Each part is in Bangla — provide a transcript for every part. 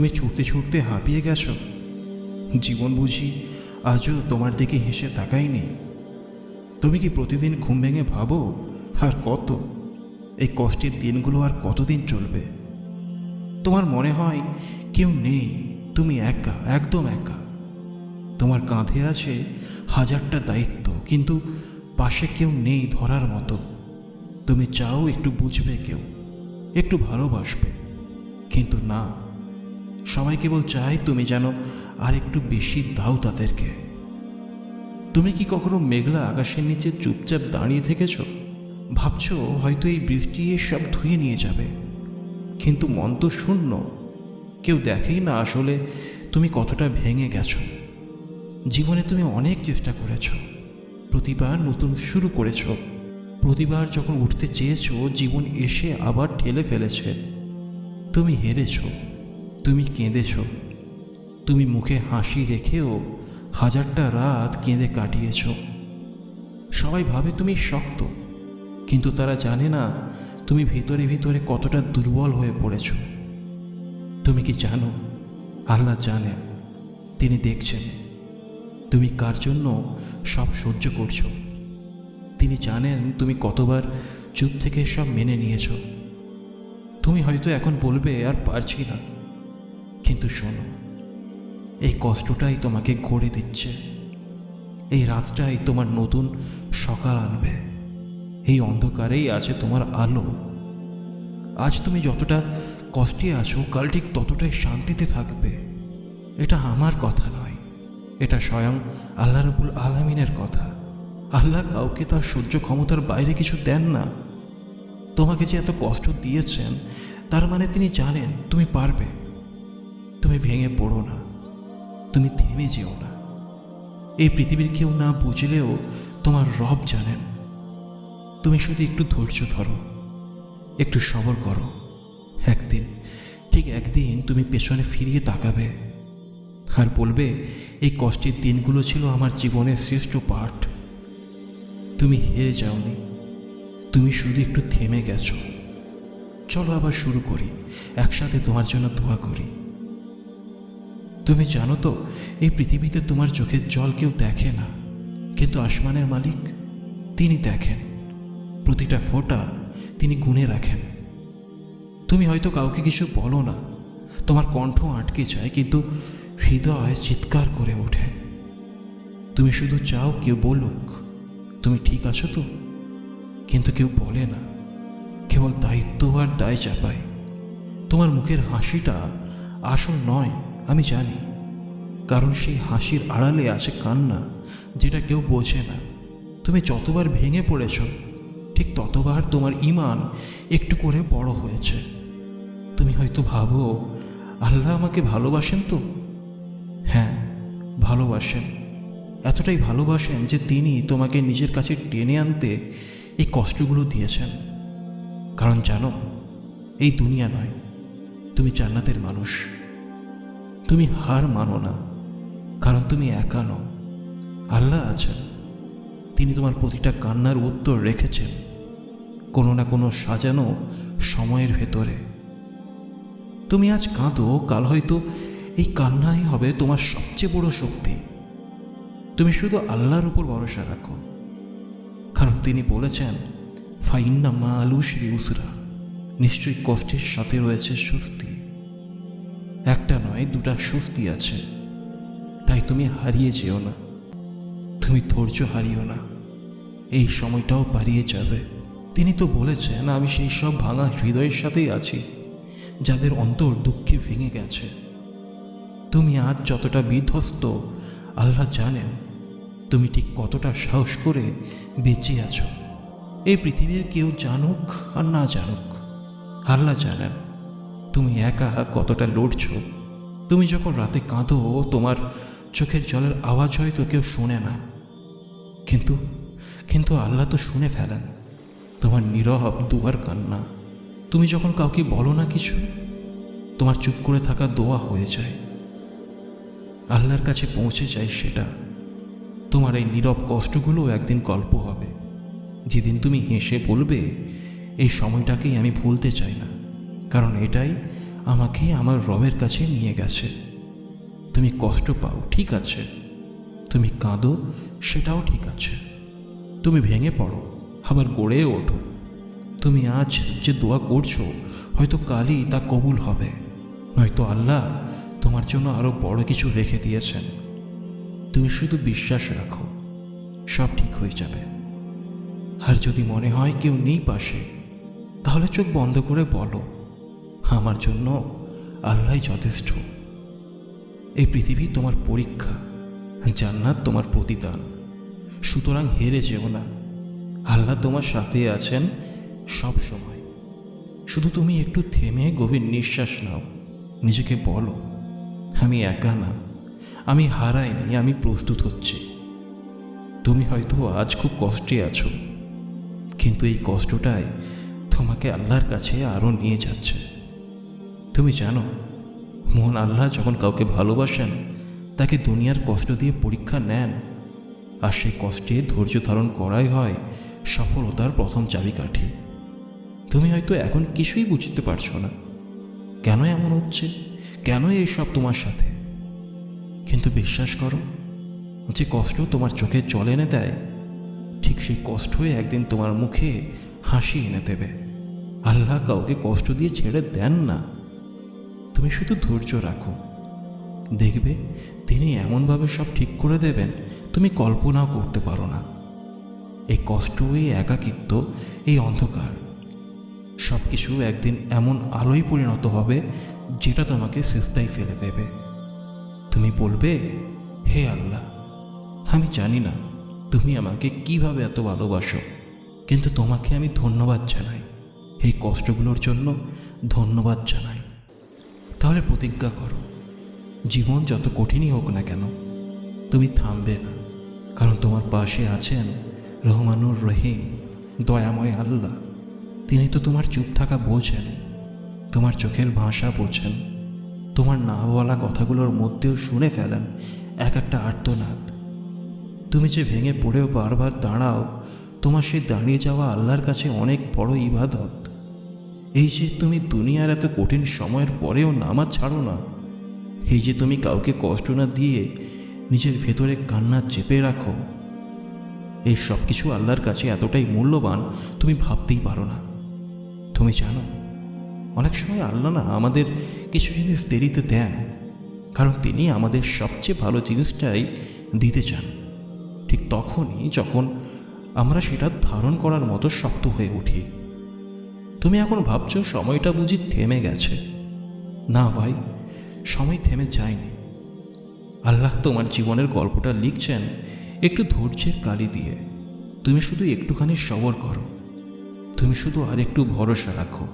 তুমি ছুটতে ছুটতে হাঁপিয়ে গেছো। জীবন বুঝি আজও তোমার দিকে হেসে তাকায়নি। তুমি কি প্রতিদিন ঘুম ভেঙে ভাবো? আর কত? এই কষ্টের দিনগুলো আর কতদিন চলবে? তোমার মনে হয় কেউ নেই, তুমি একা, একদম একা। তোমার কাঁধে আছে হাজারটা দায়িত্ব, কিন্তু পাশে কেউ নেই ধরার মতো। তুমি চাও একটু বুঝবে কেউ, একটু ভালোবাসবে, কিন্তু না। সবাই কেবল চায় তুমি যেন আর একটু বেশি দাও তাদেরকে। তুমি কি কখনো মেঘলা আকাশের নিচে চুপচাপ দাঁড়িয়ে থেকেছ? ভাবছ হয়তো এই বৃষ্টি সব ধুয়ে নিয়ে যাবে। কিন্তু মন তো শূন্য। কেউ দেখেই না আসলে তুমি কতটা ভেঙে গেছো। জীবনে তুমি অনেক চেষ্টা করেছ। প্রতিবার নতুন শুরু করেছ। প্রতিবার যখন উঠতে চেয়েছো, জীবন এসে আবার ঠেলে ফেলেছে। তুমি হেরেছ। তুমি কেঁদেছ। তুমি মুখে হাসি রেখেও হাজারটা রাত কেঁদে কাটিয়েছ। সবাই ভাবে তুমি শক্ত, কিন্তু তারা জানে না তুমি ভিতরে ভিতরে কতটা দুর্বল হয়ে পড়েছ। তুমি কি জানো? আল্লাহ জানেন তিনি দেখছেন। তুমি কার জন্য সব সহ্য করছ? তিনি জানেন তুমি কতবার চুপ থেকে সব মেনে নিয়েছো। তুমি হয়তো এখন বলবে, আর পারছি না। কিন্তু শোনো, এই কষ্টটাই তোমাকে গড়ে দিচ্ছে। এই রাতটাই তোমার নতুন সকাল আনবে। এই অন্ধকারেই আছে তোমার আলো। আজ তুমি যতটা কষ্টে আছো, কাল ঠিক ততটাই শান্তিতে থাকবে। এটা আমার কথা নয়, এটা স্বয়ং আল্লাহ রবুল আলমিনের কথা। আল্লাহ কাউকে তার সহ্য ক্ষমতার বাইরে কিছু দেন না। তোমাকে যে এত কষ্ট দিয়েছেন, তার মানে তিনি জানেন, তুমি পারবে। তুমি ভেঙে পড়ো না। তুমি থেমে যেও না। এই পৃথিবীর কেউ না বুঝলেও তোমার রব জানেন। তুমি শুধু একটু ধৈর্য ধরো। একটু সবর করো। একদিন, ঠিক একদিন তুমি পেছনে ফিরিয়ে তাকাবে। আর বলবে, এই কষ্টের দিনগুলো ছিল আমার জীবনের শ্রেষ্ঠ পাঠ। তুমি হেরে যাওনি। তুমি শুধু একটু থেমে গেছো। চলো আবার শুরু করি। একসাথে তোমার জন্য দোয়া করি। তুমি জানো তো, এই পৃথিবীতে তোমার চোখের জল কেউ দেখে না। কিন্তু আসমানের মালিক, তিনি দেখেন। প্রতিটা ফোঁটা তিনি গুনে রাখেন। তুমি হয়তো কাউকে কিছু বলো না, তোমার কণ্ঠ আটকে যায়, কিন্তু হৃদয় চিৎকার করে ওঠে। তুমি শুধু চাও কেউ বলুক, তুমি ঠিক আছো তো? কিন্তু কেউ বলে না, কেবল দায়িত্ব আর দায় চাপায়। তোমার মুখের হাসিটা আসল নয় আমি জানি, কারণ সেই হাসির আড়ালে আছে কান্না, যেটা কেউ বোঝে না। তুমি যতবার ভেঙে পড়েছ, ঠিক ততবার তোমার ইমান একটু করে বড় হয়েছে। তুমি হয়তো ভাবো, আল্লাহ আমাকে ভালোবাসেন তো? হ্যাঁ ভালোবাসেন। এতটাই ভালোবাসেন যে তিনি তোমাকে নিজের কাছে টেনে আনতে এই কষ্টগুলো দিয়েছেন। কারণ জানো, এই দুনিয়া নয়, তুমি জান্নাতের মানুষ। তুমি হার মানো না, কারণ তুমি একা নও। আল্লাহ আছেন। তিনি তোমার প্রতিটা কান্নার উত্তর রেখেছেন। কোনো না কোনো সাজানো সময়ের ভেতরে। তুমি আজ কাঁদো, কাল হয়তো এই কান্নাই হবে তোমার সবচেয়ে বড় শক্তি। তুমি শুধু আল্লাহর উপর ভরসা রাখো। কারণ তিনি বলেছেন, ফাইন্না মা আলু শ্রী উসরা নিশ্চয়ই কষ্টের সাথে রয়েছে স্বস্তি। নয় দুটা স্বস্তি আছে। তাই তুমি হারিয়ে যেও না। তুমি ধৈর্য হারিও না। এই সময়টাও পারিয়ে যাবে। তিনি তো বলেছেন, আমি সেই সব ভাঙা হৃদয়ের সাথেই আছি, যাদের অন্তর দুঃখে ভেঙে গেছে। তুমি আজ যতটা বিধ্বস্ত, আল্লাহ জানেন তুমি ঠিক কতটা সাহস করে বেঁচে আছো। এই পৃথিবীর কেউ জানুক আর না জানুক, আল্লাহ জানেন তুমি একা কতটা লড়ছ। তুমি যখন রাতে কাঁদো, তোমার চোখের জলের আওয়াজ হয়তো কেউ শোনে না। কিন্তু কিন্তু আল্লাহ তো শুনে ফেলেন, তোমার নীরব দুয়ার কান্না। তুমি যখন কাউকে বলো না কিছু, তোমার চুপ করে থাকা দোয়া হয়ে যায়। আল্লাহর কাছে পৌঁছে যায় সেটা। তোমার এই নীরব কষ্টগুলো একদিন গল্প হবে। যেদিন তুমি হেসে বলবে, এই সময়টাকেই আমি ভুলতে চাই না। কারণ এটাই আমাকে আমার রবের কাছে নিয়ে গেছে। তুমি কষ্ট পাও, ঠিক আছে। তুমি কাঁদো, সেটাও ঠিক আছে। তুমি ভেঙে পড়ো, আবার গড়ে ওঠো। তুমি আজ যে দোয়া করছ, হয়তো কালই তা কবুল হবে। নয়তো আল্লাহ তোমার জন্য আরও বড় কিছু রেখে দিয়েছেন। তুমি শুধু বিশ্বাস রাখো, সব ঠিক হয়ে যাবে। আর যদি মনে হয় কেউ নেই পাশে, তাহলে চোখ বন্ধ করে বলো। আমার জন্য আল্লাহই যথেষ্ট। এই পৃথিবী তোমার পরীক্ষা, জান্নাত তোমার প্রতিদান। সুতরাং হেরে যেও না। আল্লাহ তোমার সাথে আছেন সব সময়। শুধু তুমি একটু থেমে গভীর নিঃশ্বাস নাও। নিজেকে বলো, আমি একা না, আমি হারাইনি, আমি প্রস্তুত হচ্ছি। তুমি হয়তো আজ খুব কষ্টে আছো, কিন্তু এই কষ্টটাই তোমাকে আল্লাহর কাছে আরও নিয়ে যাচ্ছে। তুমি জানো মন আল্লাহ যখন কাউকে ভালোবাসেন, তাকে দুনিয়ার কষ্ট দিয়ে পরীক্ষা নেন। আর সেই কষ্টে ধৈর্য ধারণ করাই হয় সফলতার প্রথম চাবিকাঠি। তুমি হয়তো এখন কিছুই বুঝতে পারছ না। কেন এমন হচ্ছে? কেন এইসব তোমার সাথে? কিন্তু বিশ্বাস করো, যে কষ্ট তোমার চোখে জল এনে দেয়, ঠিক সেই কষ্টই একদিন তোমার মুখে হাসি এনে দেবে। আল্লাহ কাউকে কষ্ট দিয়ে ছেড়ে দেন না। তুমি শুধু ধৈর্য রাখো। দেখবে, তিনি এমনভাবে সব ঠিক করে দেবেন, তুমি কল্পনাও করতে পারো না। এই কষ্ট এই একাকিত্ব, এই অন্ধকার। সব কিছু একদিন এমন আলোয় পরিণত হবে, যেটা তোমাকে সিস্তায় ফেলে দেবে। তুমি বলবে, হে আল্লাহ, আমি জানি না তুমি আমাকে কীভাবে এত ভালোবাসো, কিন্তু তোমাকে আমি ধন্যবাদ জানাই। এই কষ্টগুলোর জন্য ধন্যবাদ জানাই। তাহলে প্রতিজ্ঞা করো। জীবন যত কঠিনই হোক না কেন, তুমি থামবে না। কারণ তোমার পাশে আছেন রহমানুর রহিম, দয়াময় আল্লাহ। তিনি তো তোমার চুপ থাকা বোঝেন, তোমার চোখের ভাষা বোঝেন, তোমার না বলা কথাগুলোর মধ্যেও শুনে ফেলেন এক একটা আর্তনাদ। তুমি যে ভেঙে পড়েও বারবার দাঁড়াও, তোমার সেই দাঁড়িয়ে যাওয়া আল্লাহর কাছে অনেক বড় ইবাদত। এই যে তুমি দুনিয়ার এত কঠিন সময়ের পরেও নামাজ ছাড়ো না, এই যে তুমি কাউকে কষ্ট না দিয়ে নিজের ভেতরে কান্না চেপে রাখো, এই সব কিছু আল্লাহর কাছে এতটাই মূল্যবান, তুমি ভাবতেই পারো না। তুমি জানো, অনেক সময় আল্লাহ না আমাদের কিছু জিনিস দেরিতে দেন, কারণ তিনি আমাদের সবচেয়ে ভালো জিনিসটাই দিতে চান। ঠিক তখনই যখন আমরা সেটা ধারণ করার মতো শক্ত হয়ে উঠি। তুমি এখন ভাবছ সময়টা বুঝি থেমে গেছে। না ভাই, সময় থেমে যায়নি। আল্লাহ তোমার জীবনের গল্পটা লিখছেন একটু ধৈর্যের কালি দিয়ে। তুমি শুধু একটুখানি সবর করো। তুমি শুধু আর একটু ভরসা রাখো।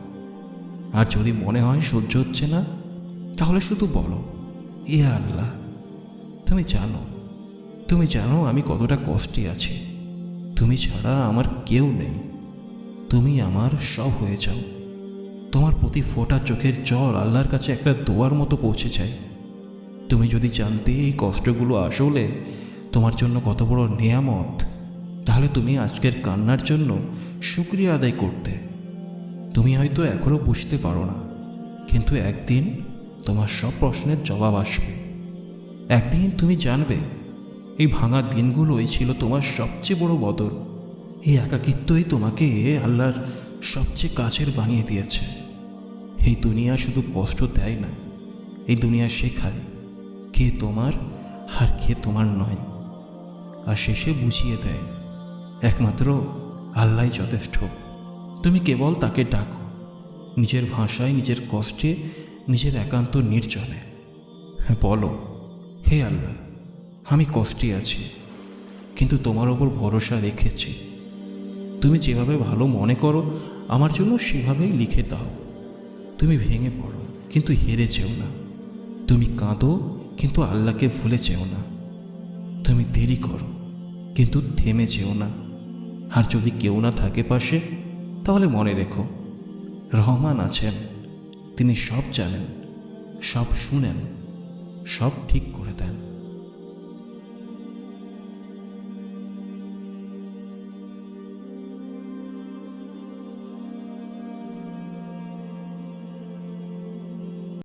আর যদি মনে হয় সহ্য হচ্ছে না, তাহলে শুধু বলো, এ আল্লাহ, তুমি জানো তুমি জানো আমি কতটা কষ্টে আছি। তুমি ছাড়া আমার কেউ নেই। তুমি আমার সব হয়ে যাও। তোমার প্রতি ফোটা চোখের জল আল্লাহর কাছে একটা দোয়ার মতো পৌঁছে যায়। তুমি যদি জানতে এই কষ্টগুলো আসলে তোমার জন্য কত বড় নেয়ামত, তাহলে তুমি আজকের কান্নার জন্য শুক্রিয়া আদায় করতে। তুমি হয়তো এখনও বুঝতে পারো না, কিন্তু একদিন তোমার সব প্রশ্নের জবাব আসবে। একদিন তুমি জানবে, এই ভাঙা দিনগুলোই ছিল তোমার সবচেয়ে বড় বদল। এই একাকিত্বই তোমাকে আল্লাহর সবচেয়ে কাছের বানিয়ে দিয়েছে। এই দুনিয়া শুধু কষ্ট দেয় না, এই দুনিয়া শেখায় কে তোমার আর কে তোমার নয়। আর শেষে বুঝিয়ে দেয়, একমাত্র আল্লাহ যথেষ্ট। তুমি কেবল তাকে ডাকো, নিজের ভাষায়, নিজের কষ্টে, নিজের একান্ত নির্জনে। হ্যাঁ বলো, হে আল্লাহ, আমি কষ্টে আছি, কিন্তু তোমার ওপর ভরসা রেখেছি। তুমি যেভাবে ভালো মনে করো, আমার জন্য সেভাবেই লিখে দাও। তুমি ভেঙে পড়ো, কিন্তু হেরে যেও না। তুমি কাঁদো, কিন্তু আল্লাহকে ভুলে যেও না। তুমি দেরি করো, কিন্তু থেমে যেও না। আর যদি কেউ না থাকে পাশে, তাহলে মনে রেখো, রহমান আছেন। তিনি সব জানেন, সব শুনেন, সব ঠিক করে দেন।